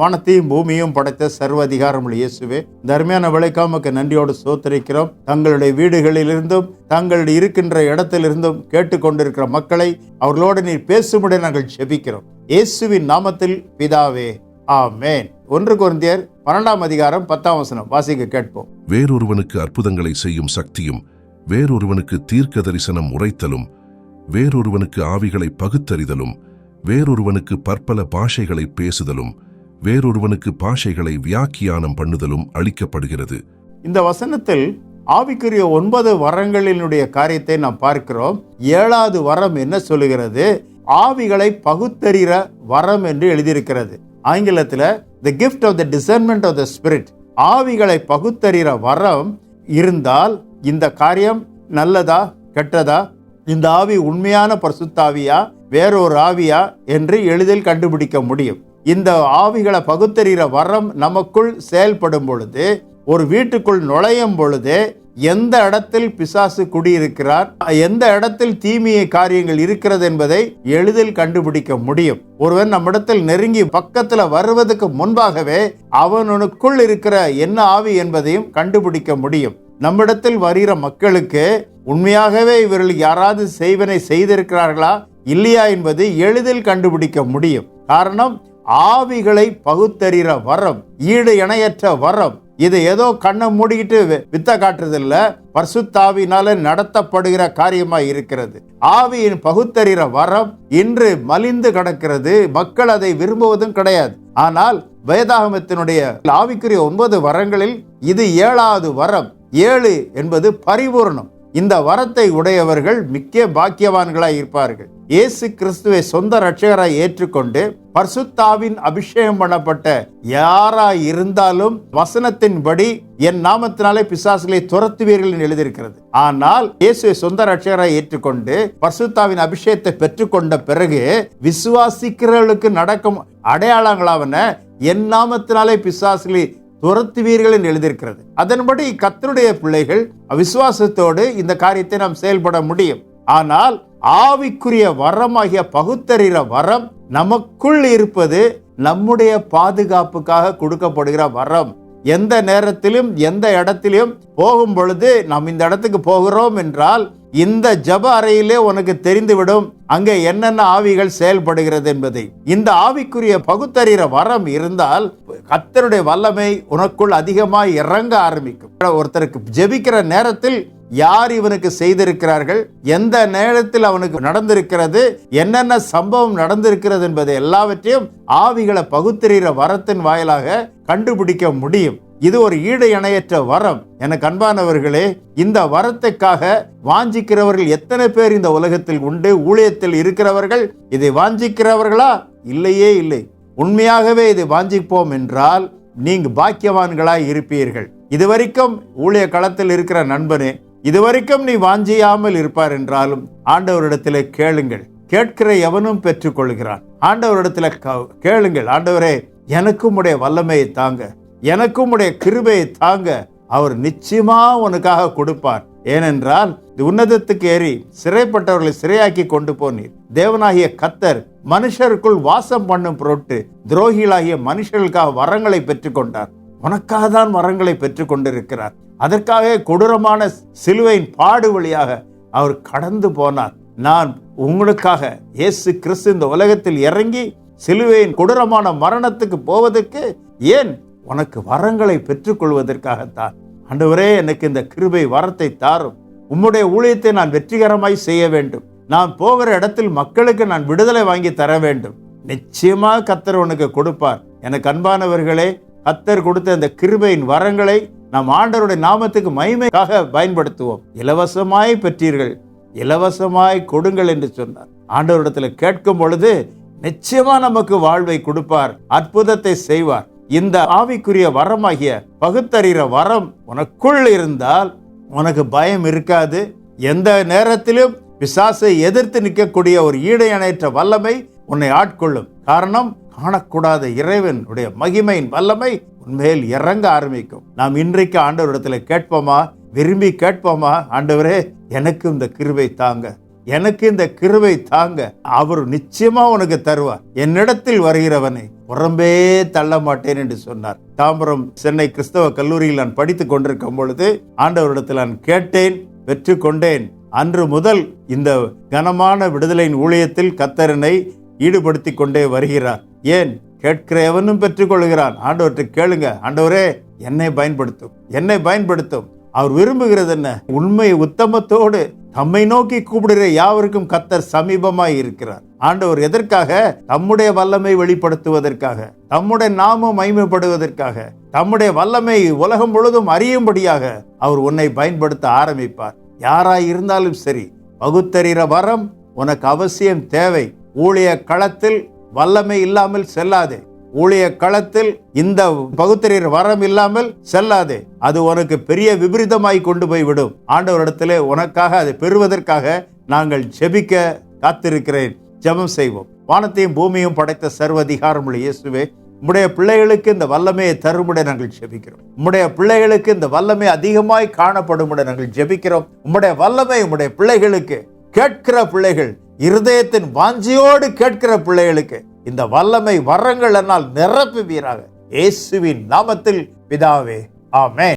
வானத்தையும் பூமியும் படைத்த சர்வ அதிகாரமுள்ள இயேசுவே தர்மையான விளைக்காமக்கு நன்றியோடு சோத்தரிக்கிறோம். தங்களுடைய வீடுகளிலிருந்தும் தங்களுடைய இருக்கின்ற இடத்திலிருந்தும் கேட்டுக்கொண்டிருக்கிற மக்களை அவர்களோடு நீர் பேசும்படி நாங்கள் செபிக்கிறோம் இயேசுவின் நாமத்தில் பிதாவே ஆமேன். ஒன்று குருந்தியர் பன்னெண்டாம் அதிகாரம் பத்தாம் வசனம் வாசிக்க கேட்போம். வேறொருவனுக்கு அற்புதங்களை செய்யும் சக்தியும் வேறொருவனுக்கு தீர்க்க தரிசனம் உரைத்தலும் வேறொருவனுக்கு ஆவிகளை பகுத்தறிதலும் வேறொருவனுக்கு பற்பல பாஷைகளை பேசுதலும் வேறொருவனுக்கு பாஷைகளை வியாக்கியானம் பண்ணுதலும் அளிக்கப்படுகிறது. இந்த வசனத்தில் ஆவிக்குரிய ஒன்பது வரங்களினுடைய காரியத்தை நாம் பார்க்கிறோம். ஏழாவது வரம் என்ன சொல்லுகிறது? ஆவிகளை பகுத்தறிகிற வரம் என்று எழுதியிருக்கிறது. ஆங்கிலத்தில் the gift of the discernment of the spirit ஆவிகளை பகுத்தறிகிற வரம் இருந்தால் இந்த காரியம் நல்லதா கெட்டதா? இந்த ஆவி உண்மையான பரிசுத்தாவியா வேறொரு ஆவியா என்று எளிதில் கண்டுபிடிக்க முடியும். இந்த ஆவிகளை பகுத்தறிகிற வரம் நமக்குள் செயல்படும் பொழுது ஒரு வீட்டுக்குள் நுழையும் பொழுது எந்த இடத்தில் பிசாசு குடியிருக்கிறார் எந்த இடத்தில் தீமைய காரியங்கள் இருக்கிறது என்பதை எளிதில் கண்டுபிடிக்க முடியும். ஒருவன் நம்மிடத்தில் நெருங்கி பக்கத்துல வருவதற்கு முன்பாகவே அவனுக்குள் இருக்கிற என்ன ஆவி என்பதையும் கண்டுபிடிக்க முடியும். நம்மிடத்தில் வருகிற மக்களுக்கு உண்மையாகவே இவர்கள் யாராவது செய்வனை செய்திருக்கிறார்களா இல்லையா என்பது எளிதில் கண்டுபிடிக்க முடியும். காரணம் ஆவிகளை பகுத்தறிகிற வரம் ஈடு இணையற்ற வரம். இது ஏதோ கண்ணை மூடிக்கிட்டு வித்த காட்டுறது காட்டுறதில்ல. பர்சுத்தாவினால நடத்தப்படுகிற காரியமா இருக்கிறது. ஆவியின் பகுத்தறிகிற வரம் இன்று மலிந்து கிடக்கிறது. மக்கள் அதை விரும்புவதும் கிடையாது. ஆனால் வேதாகமத்தினுடைய ஆவிக்குரிய ஒன்பது வரங்களில் இது ஏழாவது வரம். ஏழு என்பது பரிபூரணம். இந்த வரத்தை உடையவர்கள் மிக்க பாக்கியவான்களாய் இருப்பார்கள். இயேசு கிறிஸ்துவை சொந்த ரட்சகராய் ஏற்றுக்கொண்டு பர்சுத்தாவின் அபிஷேகம் பண்ணப்பட்ட யாராய் இருந்தாலும் வசனத்தின்படி என் நாமத்தினாலே பிசாசுகளை துரத்துவீர்கள் என்று எழுதியிருக்கிறது. ஆனால் இயேசுவை சொந்த ரட்சகராய் ஏற்றுக்கொண்டு பர்சுத்தாவின் அபிஷேகத்தை பெற்றுக்கொண்ட பிறகு விசுவாசிக்கிறவர்களுக்கு நடக்கும் அடையாளங்களாவன என் நாமத்தினாலே பிசாசுகளை துரத்துவீர்கள் என்று எழுதியிருக்கிறது. அதன்படி கர்த்தருடைய பிள்ளைகள் விசுவாசத்தோடு இந்த காரியத்தை நாம் செயல்பட முடியும். ஆனால் ஆவிக்குரிய வரமாகிய பகுத்தறிகிற வரம் நமக்குள் இருப்பது நம்முடைய பாதுகாப்புக்காக கொடுக்கப்படுகிற வரம். எந்த நேரத்திலும் எந்த இடத்திலும் போகும் பொழுது நாம் இந்த இடத்துக்கு போகிறோம் என்றால் இந்த ஜப அறையிலே உனக்கு தெரிந்துவிடும். அங்கே என்னென்ன ஆவிகள் செயல்படுகிறது என்பதை. இந்த ஆவிக்குரிய பகுத்தறிகிற வரம் இருந்தால் கத்தருடைய வல்லமை உனக்குள் அதிகமாய் இறங்க ஆரம்பிக்கும். ஒருத்தருக்கு ஜெபிக்கிற நேரத்தில் யார் இவனுக்கு செய்திருக்கிறார்கள்? எந்த நேரத்தில் அவனுக்கு நடந்திருக்கிறது? என்னென்ன சம்பவம் நடந்திருக்கிறது என்பதை எல்லாவற்றையும் ஆவிகளை பகுத்தறிகிற வரத்தின் வாயிலாக கண்டுபிடிக்க முடியும். இது ஒரு ஈடு இணையற்ற வரம். எனக்கு அன்பானவர்களே இந்த வரத்துக்காக வாஞ்சிக்கிறவர்கள் எத்தனை பேர் இந்த உலகத்தில் உண்டு ஊழியத்தில் இருக்கிறவர்கள் இதை வாஞ்சிக்கிறவர்களா? இல்லையே இல்லை. உண்மையாகவே இதை வாஞ்சிப்போம் என்றால் நீங்க பாக்கியவான்களாய் இருப்பீர்கள். இதுவரைக்கும் ஊழிய களத்தில் இருக்கிற நண்பனே இதுவரைக்கும் நீ வாஞ்சியாமல் இருப்பார் என்றாலும் ஆண்டவரிடத்தில் கேளுங்கள். கேட்கிற எவனும் பெற்றுக்கொள்கிறான். ஆண்டவரிடத்தில் கேளுங்கள். ஆண்டவரே எனக்கும் உடைய வல்லமையை தாங்க. எனக்கும் உடைய கிருபையை தாங்க அவர் நிச்சயமா உனக்காக கொடுப்பார். ஏனென்றால் உன்னதத்துக்கு ஏறி சிறைப்பட்டவர்களை சிறையாக்கி கொண்டு போனீர். தேவனாகிய கத்தர் மனுஷருக்குள் வாசம் பண்ணும் பொருட்டு துரோகிகளாகிய மனுஷர்களுக்காக வரங்களை பெற்றுக்கொண்டார். உனக்காக தான் வரங்களை பெற்றுக் கொண்டிருக்கிறார் அதற்காக கொடூரமான சிலுவையின் பாடு வழியாக அவர் கடந்து போனார். நான் உங்களுக்காக இயேசு கிறிஸ்து இந்த உலகத்தில் இறங்கி சிலுவையின் கொடூரமான மரணத்துக்கு போவதற்கு ஏன் உனக்கு வரங்களை பெற்றுக்கொள்வதற்காகத்தான். அன்றுவரே எனக்கு இந்த கிருபை வரத்தை தாரும். உம்முடைய ஊழியத்தை நான் வெற்றிகரமாய் செய்ய வேண்டும். நான் போகிற இடத்தில் மக்களுக்கு நான் விடுதலை வாங்கி தர வேண்டும். நிச்சயமாக கத்தர் உனக்கு கொடுப்பார். எனக்கு அன்பானவர்களே கத்தர் கொடுத்த இந்த கிருபையின் வரங்களை நாம் ஆண்டவருடைய நாமத்துக்கு மகிமைக்காக பயன்படுத்துவோம். இலவசமாய் பெற்றீர்கள். இலவசமாய் கொடுங்கள் என்று சொன்னார். ஆண்டவரிடத்தில் கேட்கும் பொழுது நிச்சயமா நமக்கு வாழ்வை கொடுப்பார். அற்புதத்தை செய்வார். இந்த ஆவிக்குரிய வரமாகிய பகுத்தறிகிற வரம் உனக்குள் இருந்தால் உனக்கு பயம் இருக்காது. எந்த நேரத்திலும் பிசாசை எதிர்த்து நிற்கக்கூடிய ஒரு ஈடையணையற்ற வல்லமை உன்னை ஆட்கொள்ளும். காரணம் காணக்கூடாத இறைவனுடைய மகிமையின் வல்லமை உண்மையில் இறங்க ஆரம்பிக்கும். நாம் இன்றைக்கு ஆண்டவரிடத்தில் கேட்போமா? விரும்பி கேட்போமா? ஆண்டவரே எனக்கு இந்த கிருவை தாங்க. எனக்கு இந்த கிருவை தாங்க. அவர் நிச்சயமா உனக்கு தருவார். என்னிடத்தில் வருகிறவனை புறம்பே தள்ள மாட்டேன் என்று சொன்னார். தாம்பரம் சென்னை கிறிஸ்தவ கல்லூரியில் நான் படித்துக் கொண்டிருக்கும் பொழுது ஆண்டவரிடத்தில் நான் கேட்டேன் பெற்றுக்கொண்டேன் அன்று முதல் இந்த கனமான விடுதலையின் ஊழியத்தில் கத்தரனை ஈடுபடுத்திக் கொண்டே வருகிறார். ஏன்? கேட்கிற எவனும் பெற்றுக்கொள்கிறான் ஆண்டவர்கிட்ட கேளுங்க. ஆண்டவரே என்னை பயன்படுத்தும். என்னை பயன்படுத்தும். அவர் விரும்புகிறது என்ன? உண்மை உத்தமத்தோடு தம்மை நோக்கி கூப்பிடுகிற யாவருக்கும் கத்தர் சமீபமாய் இருக்கிறார். ஆண்டவர் எதற்காக? தம்முடைய வல்லமை வெளிப்படுத்துவதற்காக தம்முடைய நாமம் மைமைப்படுவதற்காக தம்முடைய வல்லமை உலகம் முழுதும் அறியும்படியாக அவர் உன்னை பயன்படுத்த ஆரம்பிப்பார். யாராய் இருந்தாலும் சரி பகுத்தறிகிற வரம் உனக்கு அவசியம் தேவை. ஊழிய களத்தில் வல்லமை இல்லாமல் செல்லாதே. ஊழிய களத்தில் இந்த பகுத்தறிகிற வரம் இல்லாமல் செல்லாதே. அது உனக்கு பெரிய விபரீதமாய் கொண்டு போய் விடும். ஆண்டவரிடத்திலே உனக்காக அதை பெறுவதற்காக நாங்கள் ஜெபிக்க காத்திருக்கிறேன். ஜெபம் செய்வோம். வானத்தையும் பூமியும் படைத்த சர்வதிகாரமுள்ள இயேசுவே உம்முடைய பிள்ளைகளுக்கு இந்த வல்லமையை தருமுடைய நாங்கள் ஜெபிக்கிறோம். உம்முடைய பிள்ளைகளுக்கு இந்த வல்லமை அதிகமாய் காணப்படும்படி நாங்கள் ஜெபிக்கிறோம். உம்முடைய வல்லமை உம்முடைய பிள்ளைகளுக்கு கேட்கிற பிள்ளைகள் இருதயத்தின் வாஞ்சியோடு கேட்கிற பிள்ளைகளுக்கு இந்த வல்லமை வரங்கள் என்னால் நிரப்புவீராக. இயேசுவின் நாமத்தில் பிதாவே ஆமே